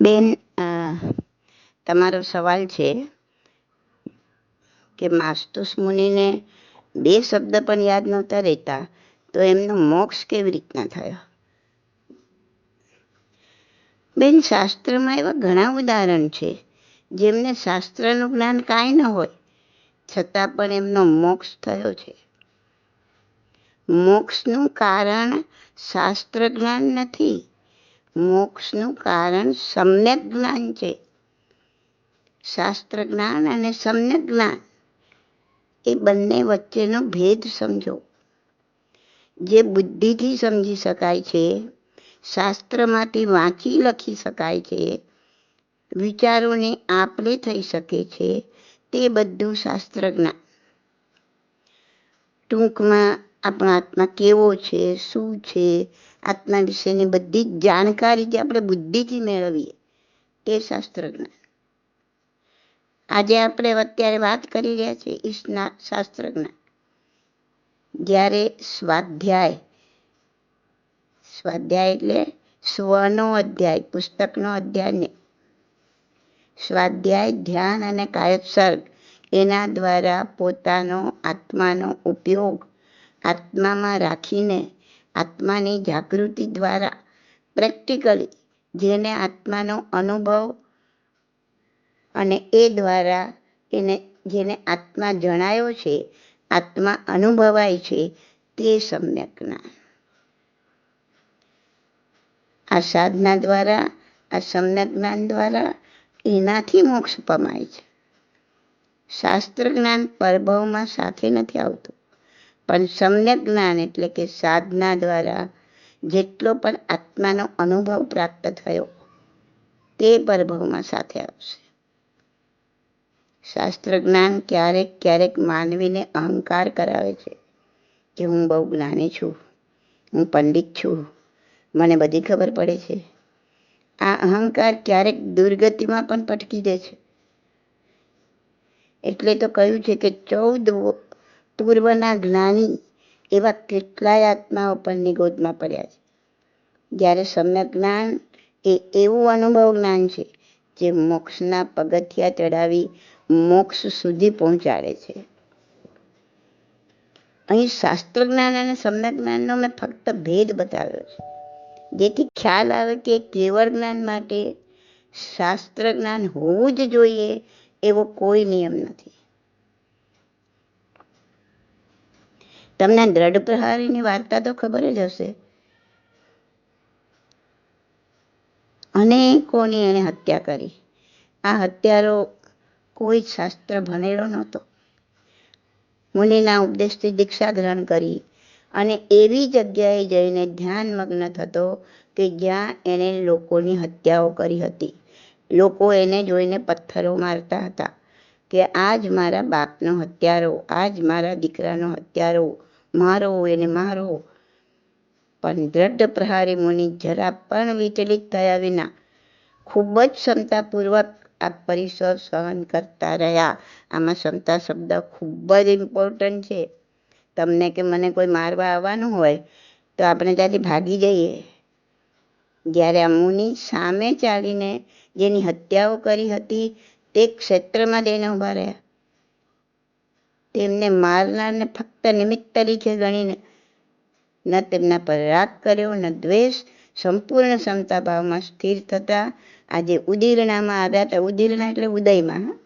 બેન તમારો સવાલ છે કે માસ્તુસ મુનિને બે શબ્દ પણ યાદ નહોતા રહેતા, તો એમનો મોક્ષ કેવી રીતના થયો? બેન, શાસ્ત્રમાં એવા ઘણા ઉદાહરણ છે જેમને શાસ્ત્રનું જ્ઞાન કાંઈ ન હોય, છતાં પણ એમનો મોક્ષ થયો છે. મોક્ષનું કારણ શાસ્ત્ર જ્ઞાન નથી મોક્ષનું કારણ સમ્યક જ્ઞાન છે. શાસ્ત્ર જ્ઞાન અને સમ્યક જ્ઞાન એ બંને વચ્ચેનો ભેદ સમજો. જે બુદ્ધિથી સમજી શકાય છે, શાસ્ત્રમાંથી વાંચી લખી શકાય છે, વિચારોને આપલે થઈ શકે છે, તે બધું શાસ્ત્ર જ્ઞાન. ટૂંકમાં આપણો આત્મા કેવો છે, શું છે, આત્મા વિશેની બધી જ જાણકારી જે આપણે બુદ્ધિથી મેળવીએ, તે શાસ્ત્ર જ્ઞાન આજે આપણે અત્યારે વાત કરી રહ્યા છીએ સ્ના- શાસ્ત્ર જ્ઞાન જ્યારે સ્વાધ્યાય સ્વાધ્યાય એટલે સ્વનો અધ્યાય, પુસ્તકનો અધ્યાય નહીં સ્વાધ્યાય, ધ્યાન અને કાયોત્સર્ગ એના દ્વારા પોતાનો આત્માનો ઉપયોગ આત્મામાં રાખીને આત્માની જાગૃતિ દ્વારા પ્રેક્ટિકલી જેને આત્માનો અનુભવ અને એ દ્વારા એને જેને આત્મા જણાયો છે, આત્મા અનુભવાય છે, તે સમ્યક જ્ઞાન. આ સાધના દ્વારા, આ સમ્યક જ્ઞાન દ્વારા એનાથી મોક્ષ પમાય છે. શાસ્ત્ર જ્ઞાન પરભવમાં સાથે નથી આવતું. પણ સમ્યક જ્ઞાન એટલે કે સાધના દ્વારા જેટલો પણ આત્માનો અનુભવ પ્રાપ્ત થયો, તે પરભવમાં સાથે આવશે. શાસ્ત્ર જ્ઞાન ક્યારેક ક્યારેક માનવીને અહંકાર કરાવે છે કે હું બહુ જ્ઞાની છું, હું પંડિત છું, મને બધી ખબર પડે છે. આ અહંકાર ક્યારેક દુર્ગતિમાં પણ પટકી દે છે. એટલે તો કહ્યું છે કે ચૌદ પૂર્વના જ્ઞાની એવા કેટલાય આત્માઓ પરની ગોદમાં પડ્યા છે. જ્યારે સમ્યક જ્ઞાન એ એવું અનુભવ જ્ઞાન છે જે મોક્ષના પગથિયા ચડાવી મોક્ષ સુધી પહોંચાડે છે. અહીં શાસ્ત્ર જ્ઞાન અને સમ્યક જ્ઞાનનો મેં ફક્ત ભેદ બતાવ્યો છે. જેથી ખ્યાલ આવે કે કેવળ જ્ઞાન માટે શાસ્ત્ર જ્ઞાન હોવું જ જોઈએ એવો કોઈ નિયમ નથી. તમને દ્રઢ પ્રહારીની વાર્તા તો ખબર જ હશે. અનેકોની એણે હત્યા કરી. આ હત્યારો કોઈ શાસ્ત્ર ભણેલો નહોતો. મુનિના ઉપદેશથી દીક્ષા ગ્રહણ કરી અને એવી જગ્યાએ જઈને ધ્યાનમગ્ન થતો કે જ્યાં એણે લોકોની હત્યાઓ કરી હતી. લોકો એને જોઈને પથ્થરો મારતા હતા કે આ જ મારા બાપનો હત્યારો, આ જ મારા દીકરાનો હત્યારો મારો એને મારો. પણ દ્રઢ પ્રહારી મુનિ જરા પણ વિચલિત થયા વિના ખૂબ જ ક્ષમતાપૂર્વક આ પરિસર સહન કરતા રહ્યા. આમાં ક્ષમતા શબ્દ ખૂબ જ ઇમ્પોર્ટન્ટ છે. તમને કે મને કોઈ મારવા આવવાનું હોય તો આપણે ત્યાંથી ભાગી જઈએ. જ્યારે આ મુનિ સામે ચાલીને જેની હત્યાઓ કરી હતી તે ક્ષેત્રમાં જઈને ઊભા રહ્યા. તેમને મારનારને ફક્ત નિમિત્ત તરીકે ગણીને, ન તેમના પર રાગ કર્યો, ન દ્વેષ, સંપૂર્ણ ક્ષમતા ભાવમાં સ્થિર થતા, આજે ઉદીરણામાં આવ્યા હતા. ઉદીરણા એટલે ઉદયમાં.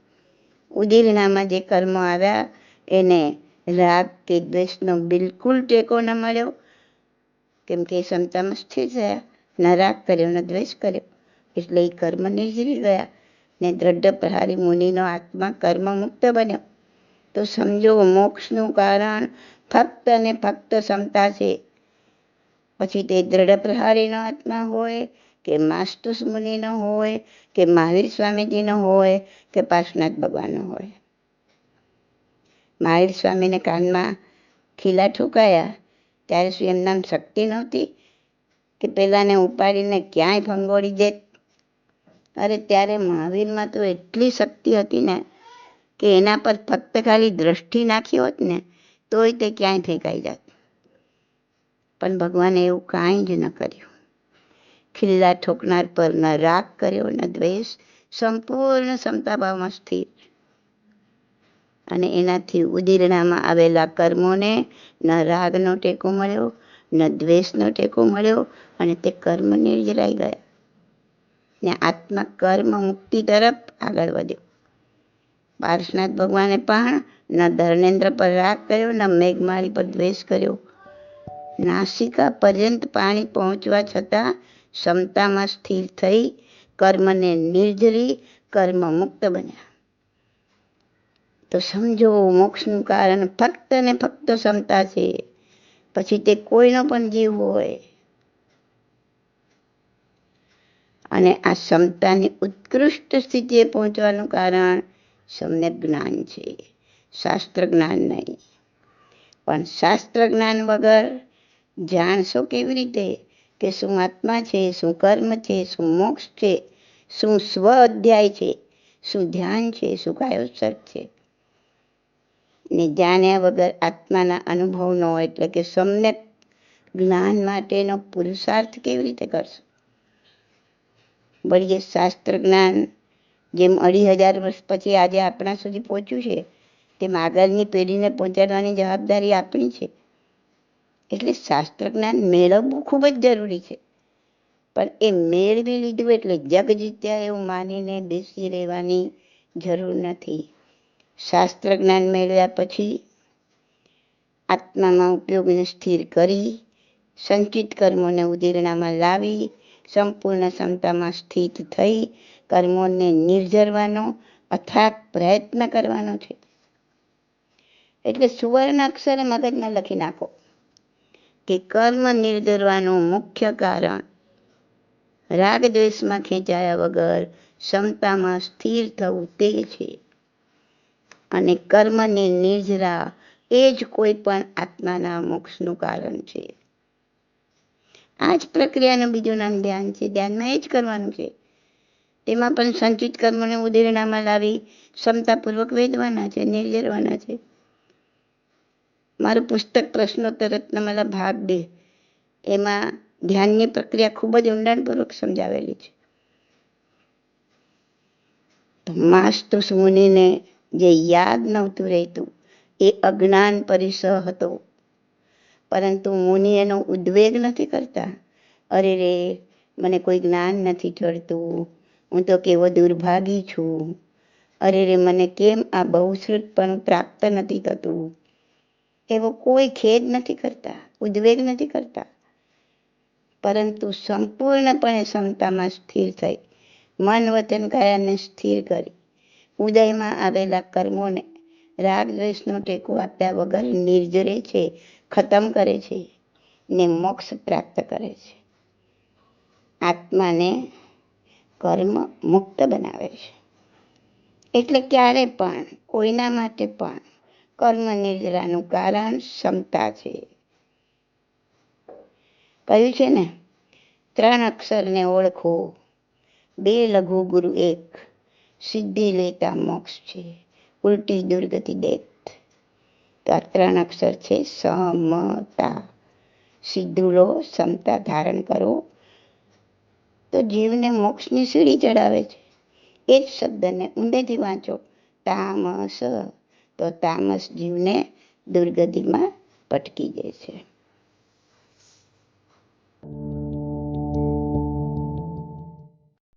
ઉદીરણામાં જે કર્મો આવ્યા, એને રાગ કે દ્વેષનો બિલકુલ ટેકો ન મળ્યો. કેમ કે એ ક્ષમતામાં સ્થિર થયા. ન રાગ કર્યો, ન દ્વેષ કર્યો. એટલે એ કર્મ નિર્જરી ગયા. ને દ્રઢ પ્રહારી મુનિનો આત્મા કર્મ મુક્ત બન્યો. તો સમજો, મોક્ષનું કારણ ફક્ત અને ફક્ત ક્ષમતા છે. પછી તે દ્રઢ પ્રહારીનો આત્મા હોય, કે માસ્તુસ મુનિનો હોય, કે મહાવીર સ્વામીજીનો હોય, કે પાર્શનાથ ભગવાનનો હોય. મહાવીર સ્વામીને કાનમાં ખીલા ઠોકાયા, ત્યારે શું એમનામ શક્તિ નહોતી? કે પેલાને ઉપાડીને ક્યાંય ભંગોળી દે અરે ત્યારે મહાવીરમાં તો એટલી શક્તિ હતી ને કે એના પર ફક્ત ખાલી દ્રષ્ટિ નાખી હોત ને, તોય તે ક્યાંય ફેંકાઈ જાત. પણ ભગવાને એવું કાંઈ જ ન કર્યું. ખિલ્લા ઠોકનાર પર ન રાગ કર્યો, ન દ્વેષ, સંપૂર્ણ સમતાભાવમાં સ્થિર. અને એનાથી ઉદીરણામાં આવેલા કર્મોને ન રાગનો ટેકો મળ્યો, ન દ્વેષનો ટેકો મળ્યો, અને તે કર્મ નિર્જરાઈ ગયા. ને આત્મા કર્મ મુક્તિ તરફ આગળ વધ્યો. પાર્શનાથ ભગવાને પણ ન ધર્મેન્દ્ર પર રાગ કર્યો, ન મેઘમાળી પર દ્વેષ કર્યો. નાસિકા પર્યંત પાણી પહોંચવા છતાં ક્ષમતામાં સ્થિર થઈ કર્મને નિર્જરી કર્મ મુક્ત બન્યા. તો સમજો, મોક્ષનું કારણ ફક્ત ને ફક્ત ક્ષમતા છે. પછી તે કોઈનો પણ જીવ હોય. અને આ ક્ષમતાની ઉત્કૃષ્ટ સ્થિતિએ પહોંચવાનું કારણ સમ્યક જ્ઞાન છે. શાસ્ત્ર જ્ઞાન નહીં. પણ શાસ્ત્ર જ્ઞાન વગર જાણશો કેવી રીતે? કે શું આત્મા છે, શું કર્મ છે, શું મોક્ષ છે, શું સ્વ અધ્યાય છે, શું ધ્યાન છે, શું કાયોત્સર્ગ છે? ને જાણ્યા વગર આત્માના અનુભવનો એટલે કે સમ્યક જ્ઞાન માટેનો પુરુષાર્થ કેવી રીતે કરશો? વળી શાસ્ત્ર જ્ઞાન જેમ અઢી હજાર વર્ષ પછી આજે આપણા સુધી પહોંચ્યું છે, તેમ આગળની પેઢીને પહોંચાડવાની જવાબદારી આપણી છે. એટલે શાસ્ત્ર જ્ઞાન મેળવવું ખૂબ જ જરૂરી છે. પણ એ મેળવી લીધું એટલે જગ જીત્યા એવું માનીને બેસી રહેવાની જરૂર નથી. શાસ્ત્ર જ્ઞાન મેળવ્યા પછી આત્મામાં ઉપયોગને સ્થિર કરી, સંચિત કર્મોને ઉદીરણામાં લાવી સંપૂર્ણ ક્ષમતામાં સ્થિત થઈ કર્મોને નિર્જરવાનો, અથાગ પ્રયત્ન કરવાનો છે. એટલે સુવર્ણ અક્ષરે મગજમાં લખી નાખો કે કર્મ નિર્જરવાનું મુખ્ય કારણ. રાગ દ્વેષમાં ખેંચાયા વગર ક્ષમતામાં સ્થિર થવું તે છે. અને કર્મની નિર્જરા એ જ કોઈ પણ આત્માના મોક્ષનું કારણ છે. આ જ પ્રક્રિયાનું બીજું નામ ધ્યાન છે. ધ્યાનમાં એ જ કરવાનું છે. તેમાં પણ સંચિત કર્મને ઉદેરણામાં લાવી ક્ષમતાપૂર્વક વેદવાના છે, નિર્જરવાના છે. મારું પુસ્તક પ્રશ્નોત્તર રત્નમાલા ભાગ બે. એમાં ધ્યાનની પ્રક્રિયા ખૂબ જ ઊંડાણપૂર્વક સમજાવેલી છે. તો માસ્તુસ જે યાદ નહોતું રહેતું, એ અજ્ઞાન પરિસહ હતો. પરંતુ મુનિ એનો ઉદ્વેગ નથી કરતા. અરે રે, મને કોઈ જ્ઞાન નથી ચડતું હું તો કેવો દુર્ભાગી છું. અરે રે, મને કેમ આ બહુશ્રુત પણ પ્રાપ્ત નથી થતું? એવો કોઈ ખેદ નથી કરતા, ઉદ્વેગ નથી કરતા. પરંતુ સંપૂર્ણપણે ક્ષમતામાં સ્થિર થઈ, મન વચન કાયાને સ્થિર કરી, ઉદયમાં આવેલા કર્મોને રાગ દ્વેષનો ટેકો આપ્યા વગર નિર્જરે છે. ખતમ કરે છે ને મોક્ષ પ્રાપ્ત કરે છે. આત્માને કર્મ મુક્ત બનાવે છે. એટલે ક્યારે પણ, કોઈના માટે પણ કર્મ નિદ્રાનું કારણ ક્ષમતા છે. કહ્યું છે ને, ત્રણ અક્ષરને ઓળખો. બે લઘુ ગુરુ એક, સિદ્ધિ લેતા મોક્ષ છે. ઉલટી દુર્ગતિ દેત તો આ ત્રણ અક્ષર છે સમતા. સીધું લો સમતા ધારણ કરો. તો જીવને મોક્ષની સીડી ચડાવે છે. એ જ શબ્દને ઊંડેથી વાંચો. તામસ. તો તામસ જીવને દુર્ગતિમાં પટકી જાય છે.